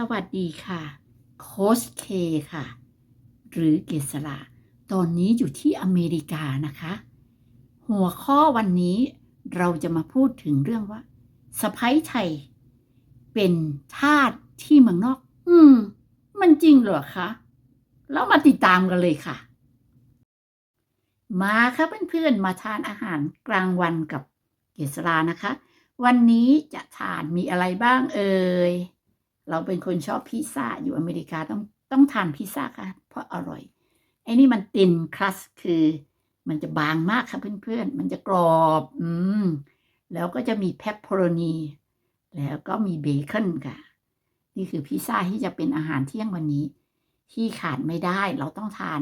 สวัสดีค่ะ โค้ชเคค่ะ หรือเกษราตอนนี้อยู่ที่อเมริกานะคะ หัวข้อวันนี้เราจะมาพูดถึงเรื่องว่าสะพ้ยไทย เป็นทาสที่เมืองนอก อืม มันจริงเหรอคะแล้วมาติดตามกันเลยค่ะ มาค่ะเพื่อนๆมาทานอาหารกลางวันกับเกษรานะคะ วันนี้จะทานมีอะไรบ้างเอ่ย เราเป็นคนชอบพิซซ่าอยู่อเมริกาต้องต้องทานพิซซ่าค่ะเพราะอร่อยไอ้นี่มันตินครัสคือมันจะบางมากค่ะเพื่อนๆ มันจะกรอบ อืม แล้วก็จะมีแพปเปอโรนี แล้วก็มีเบคอนค่ะ นี่คือพิซซ่าที่จะเป็นอาหารเที่ยงวันนี้ ที่ขาดไม่ได้ เราต้องทาน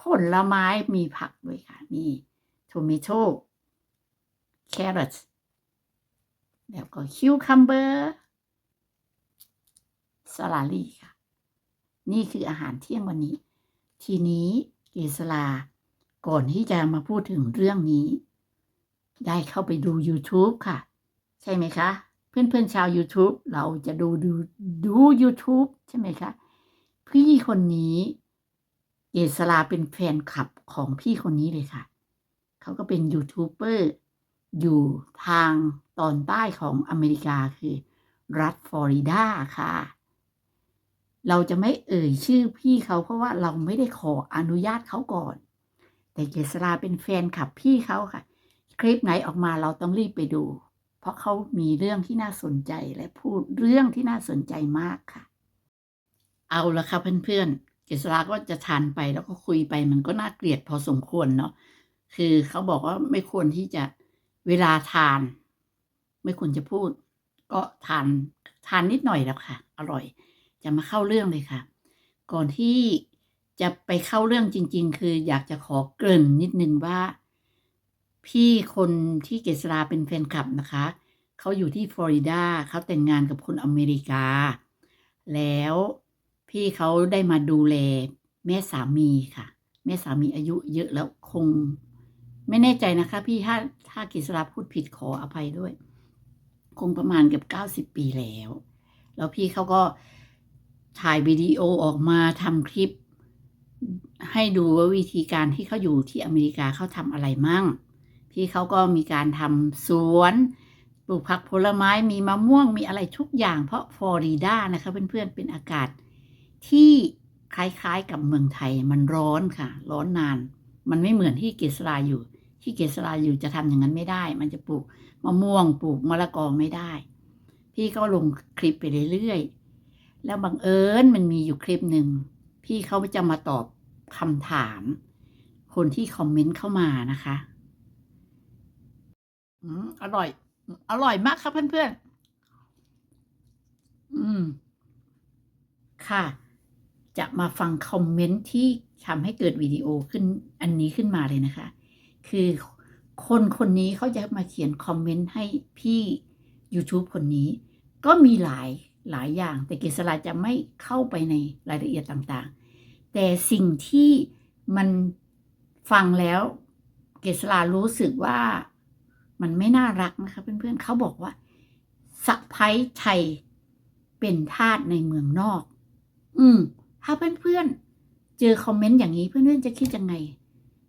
ผลไม้มีผักด้วยค่ะ นี่โทมิโตแครอทแล้วก็คิวคัมเบอร์ สลาลี่ค่ะ นี่คืออาหารเที่ยงวันนี้ ทีนี้เกษลา ก่อนที่จะมาพูดถึงเรื่องนี้ ได้เข้าไปดู YouTube ค่ะ ใช่ไหมคะ เพื่อนๆชาว YouTube เราจะดูดูดู YouTube ใช่ไหมคะ พี่คนนี้เกษลาเป็นแฟนคลับของพี่คนนี้เลยค่ะ เขาก็เป็นยูทูบเบอร์อยู่ทางตอนใต้ของอเมริกาคือ รัฐฟลอริดาค่ะ เราจะไม่เอ่ยชื่อพี่เขาเพราะว่าเราไม่ได้ขออนุญาตเขาก่อน แต่เกษราเป็นแฟนคลับพี่เขาค่ะ คลิปไหนออกมาเราต้องรีบไปดู เพราะเขามีเรื่องที่น่าสนใจและพูดเรื่องที่น่าสนใจมากค่ะ เอาละค่ะเพื่อนๆเกษราก็จะทานไปแล้วก็คุยไปมันก็น่าเกลียดพอสมควรเนาะคือเขาบอกว่าไม่ควรที่จะเวลาทาน ไม่ควรจะพูด ก็ทานทานนิดหน่อยแล้วค่ะ อร่อย จะมาเข้าเรื่องเลยค่ะ ก่อนที่จะไปเข้าเรื่องจริง ๆ คืออยากจะขอเกริ่นนิดนึงว่า พี่คนที่เกษราเป็นแฟนคลับนะคะ เขาอยู่ที่ฟลอริดาเขาแต่งงานกับคนอเมริกา แล้วพี่เขาได้มาดูแลแม่สามีค่ะ แม่สามีอายุเยอะแล้วคงไม่แน่ใจนะคะ พี่ถ้าถ้ากิษราพูดผิดขออภัยด้วย คงประมาณเกือบเก้าสิบปีแล้ว แล้วพี่เขาก็ ถ่ายวิดีโอออกมาทำคลิป ให้ดูว่าวิธีการที่เขาอยู่ที่อเมริกาเขาทำอะไรมั่ง พี่เขาก็มีการทำสวนปลูกผักผลไม้มีมะม่วงมีอะไรทุกอย่าง เพราะฟลอริดานะคะเพื่อนๆเป็นอากาศ ที่คล้ายๆกับเมืองไทยมันร้อนค่ะ ร้อนนาน มันไม่เหมือนที่เกษราอยู่ ที่เกษราอยู่จะทำอย่างนั้นไม่ได้ มันจะปลูกมะม่วงปลูกมะละกอไม่ได้ พี่ก็ลงคลิปไปเรื่อยๆ แล้วบังเอิญมันมีอยู่คลิปหนึ่งพี่เขาจะมาตอบคำถาม คนที่คอมเมนต์เข้ามานะคะอืมอร่อย อร่อยมากครับเพื่อนๆอืม ค่ะ จะมาฟังคอมเมนต์ที่ทำให้เกิดวิดีโอขึ้น อันนี้ขึ้นมาเลยนะคะ คือคนคนนี้เขาจะมาเขียนคอมเมนต์ให้พี่ YouTube คนนี้ ก็มีหลาย หลายอย่าง แต่เกษราจะไม่เข้าไปในรายละเอียดต่างๆ แต่สิ่งที่มันฟังแล้วเกษรารู้สึกว่ามันไม่น่ารักนะคะเพื่อนๆเขาบอกว่าสะพ้ยไทยเป็นทาสในเมืองนอก อืม ถ้าเพื่อนๆ เจอคอมเมนต์อย่างนี้เพื่อนๆจะคิดยังไง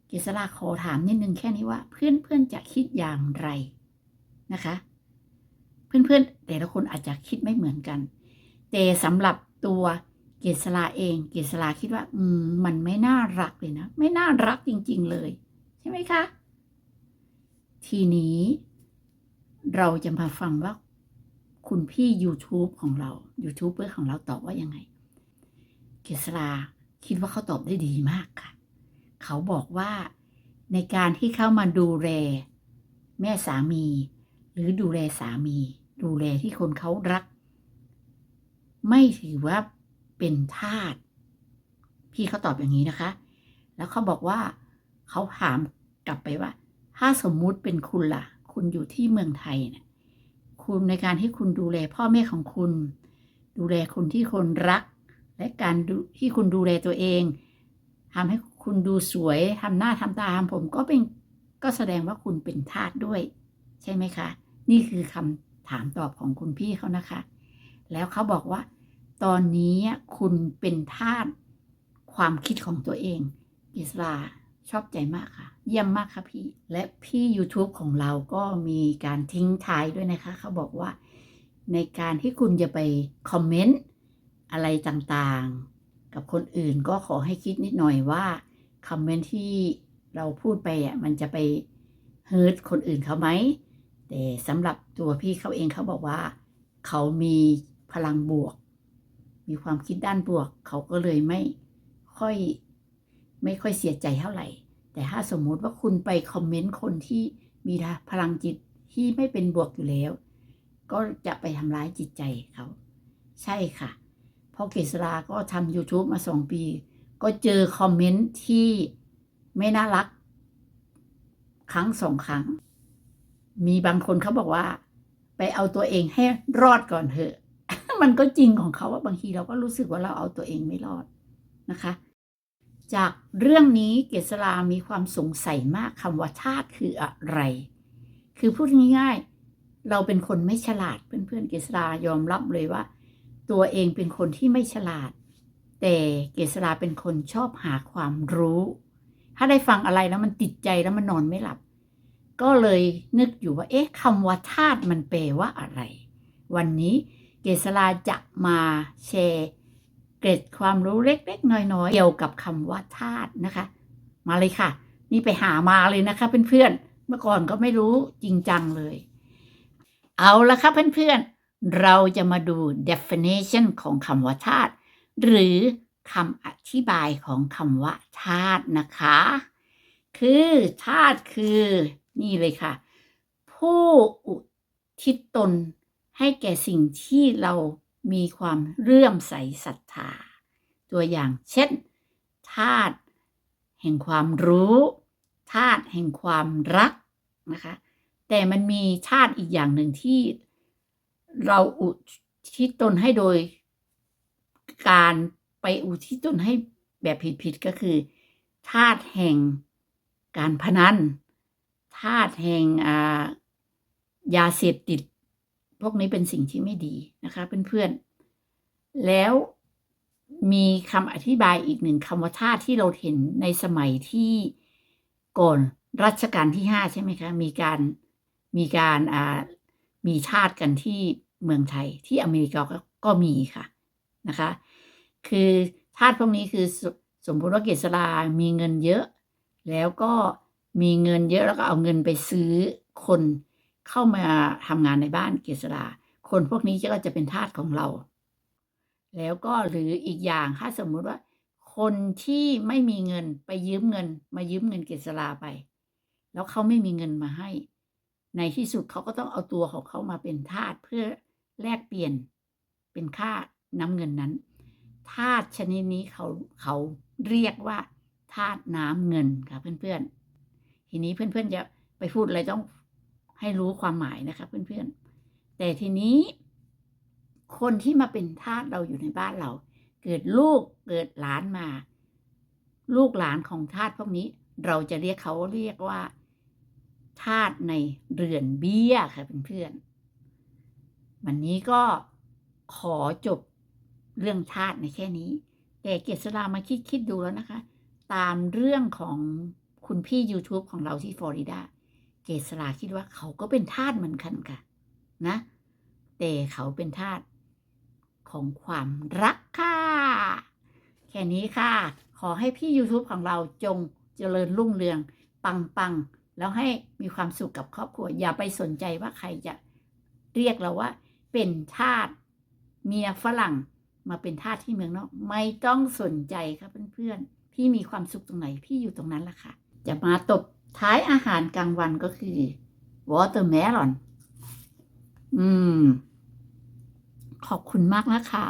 เกษราขอถามนิดนึงแค่นี้ว่า เพื่อนๆจะคิดอย่างไรนะคะ เพื่อนๆ แต่ละคนอาจจะคิดไม่เหมือนกัน แต่สำหรับตัวเกษราเอง เกษราคิดว่า อืมมันไม่น่ารักเลยนะ ไม่น่ารักจริง ๆ เลย ใช่ไหมคะ ทีนี้ เราจะมาฟังว่า คุณพี่ YouTube ของเรา ยูทูบเบอร์ของเราตอบว่ายังไง เกษราคิดว่าเขาตอบได้ดีมากค่ะ เขาบอกว่าในการที่เข้ามาดูแลแม่สามี รือดูแลสามี ดูแลที่คนเขารัก ไม่ถือว่าเป็นทาสพี่เขาตอบอย่างนี้นะคะ แล้วเขาบอกว่าเขาถามกลับไปว่า ถ้าสมมุติเป็นคุณล่ะ คุณอยู่ที่เมืองไทยเนี่ยคุณในการที่คุณดูแลพ่อแม่ของคุณ ดูแลคนที่คนรัก และการที่คุณดูแลตัวเองทำให้คุณดูสวยทำหน้าทำตาทำผมก็เป็นก็แสดงว่าคุณเป็นทาสด้วย ใช่ไหมคะ นี่คือคำถามตอบของคุณพี่เขานะคะ แล้วเขาบอกว่า ตอนนี้คุณเป็นทาสความคิดของตัวเองอิสราชอบใจมากค่ะ เยี่ยมมากค่ะพี่ และพี่ YouTube ของเราก็มีการทิ้งท้ายด้วยนะคะ เขาบอกว่า ในการที่คุณจะไปคอมเมนต์อะไรต่างๆ กับคนอื่นก็ขอให้คิดนิดหน่อยว่าคอมเมนต์ที่เราพูดไปอะมันจะไปเฮิร์ตคนอื่นเขาไหม แต่สำหรับตัวพี่เขาเองเขาบอกว่า เขามีพลังบวก มีความคิดด้านบวก เขาก็เลยไม่ค่อยไม่ค่อยเสียใจเท่าไหร่ แต่ถ้าสมมุติว่าคุณไปคอมเมนต์คนที่มีพลังจิตที่ไม่เป็นบวกอยู่แล้ว ก็จะไปทำร้ายจิตใจเขา ใช่ค่ะเพราะเกษราก็ทำ YouTube มาสองปี ก็เจอคอมเมนต์ที่ไม่น่ารัก ครั้งสองครั้ง มีบางคนเขาบอกว่า ไปเอาตัวเองให้รอดก่อนเถอะ มันก็จริงของเขาว่าบางทีเราก็รู้สึกว่าเราเอาตัวเองไม่รอดนะคะ จากเรื่องนี้เกษรามีความสงสัยมากคำว่าชาติคืออะไร คือพูดง่ายๆ เราเป็นคนไม่ฉลาดเพื่อนๆเกษรายอมรับเลยว่า ตัวเองเป็นคนที่ไม่ฉลาด แต่เกษราเป็นคนชอบหาความรู้ ถ้าได้ฟังอะไรแล้วมันติดใจแล้วมันนอนไม่หลับ ก็เลยนึกอยู่ว่า เอ๊ะคำว่าธาตุมันแปลว่าอะไร วันนี้เกษราจะมาแชร์เกร็ดความรู้เล็ก ๆ น้อยๆเกี่ยวกับคำว่าธาตุนะคะ มาเลยค่ะ นี่ไปหามาเลยนะคะเพื่อนๆเมื่อก่อนก็ไม่รู้จริงจังเลย เอาละครับเพื่อนๆ เราจะมาดู definition ของคำว่าธาตุหรือคำอธิบายของคำว่าธาตุนะคะ คือธาตุคือ นี่เลยค่ะ ผู้อุทิศตนให้แก่สิ่งที่เรามีความเรื่อมใสศรัทธา ตัวอย่างเช่นธาตุแห่งความรู้ธาตุแห่งความรักนะคะ แต่มันมีธาตุอีกอย่างหนึ่งที่เราอุทิศตนให้โดยการไปอุทิศตนให้แบบผิดๆก็คือธาตุแห่งการพนัน ธาตุแห่งยาเสพติด พวกนี้เป็นสิ่งที่ไม่ดีนะคะเพื่อนๆ แล้วมีคำอธิบายอีกหนึ่งคำว่าธาตุที่เราเห็นในสมัยที่ก่อนรัชกาลที่ห้าใช่ไหมคะ มีการมีการอ่ามีธาตุกันที่เมืองไทยที่อเมริกาก็ก็มีค่ะนะคะ คือธาตุพวกนี้คือสสมมติว่าเกษรามีเงินเยอะ แล้วก็ มีเงินเยอะแล้วก็เอาเงินไปซื้อคนเข้ามาทำงานในบ้านเกษราคนพวกนี้ก็จะเป็นทาสของเรา แล้วก็หรืออีกอย่างถ้าสมมุติว่า คนที่ไม่มีเงินไปยืมเงิน มายืมเงินเกษราไป แล้วเขาไม่มีเงินมาให้ ในที่สุดเขาก็ต้องเอาตัวของเขามาเป็นทาสเพื่อแลกเปลี่ยนเป็นค่าน้ำเงินนั้นธาตุชนิดนี้เขาเขาเรียกว่าธาตุน้ำเงินค่ะเพื่อนๆ ทีนี้เพื่อนๆจะไปพูดอะไรต้องให้รู้ความหมายนะคะเพื่อนๆ แต่ทีนี้ คนที่มาเป็นทาสเราอยู่ในบ้านเรา เกิดลูกเกิดหลานมา ลูกหลานของทาสพวกนี้ เราจะเรียกเขาเรียกว่าทาสในเรือนเบี้ยค่ะเพื่อนๆวันนี้ก็ขอจบเรื่องธาตุในแค่นี้ แต่เกษรามาคิดคิดดูแล้วนะคะ ตามเรื่องของ คุณพี่ YouTube ของเราที่ฟลอริดา เกษราคิดว่าเขาก็เป็นทาสเหมือนกันค่ะ นะ แต่เขาเป็นทาสของความรักค่ะ แค่นี้ค่ะ ขอให้พี่ YouTube ของเราจงเจริญรุ่งเรือง ปังปังแล้วให้มีความสุขกับครอบครัว อย่าไปสนใจว่าใครจะเรียกเราว่า เป็นทาสเมียฝรั่งมาเป็นทาสที่เมืองนอก ไม่ต้องสนใจครับเพื่อนๆพี่มีความสุขตรงไหน พี่อยู่ตรงนั้นละค่ะ จะมาตบท้ายอาหารกลางวันก็คือวอเตอร์แมลอน อืม ขอบคุณมากนะคะ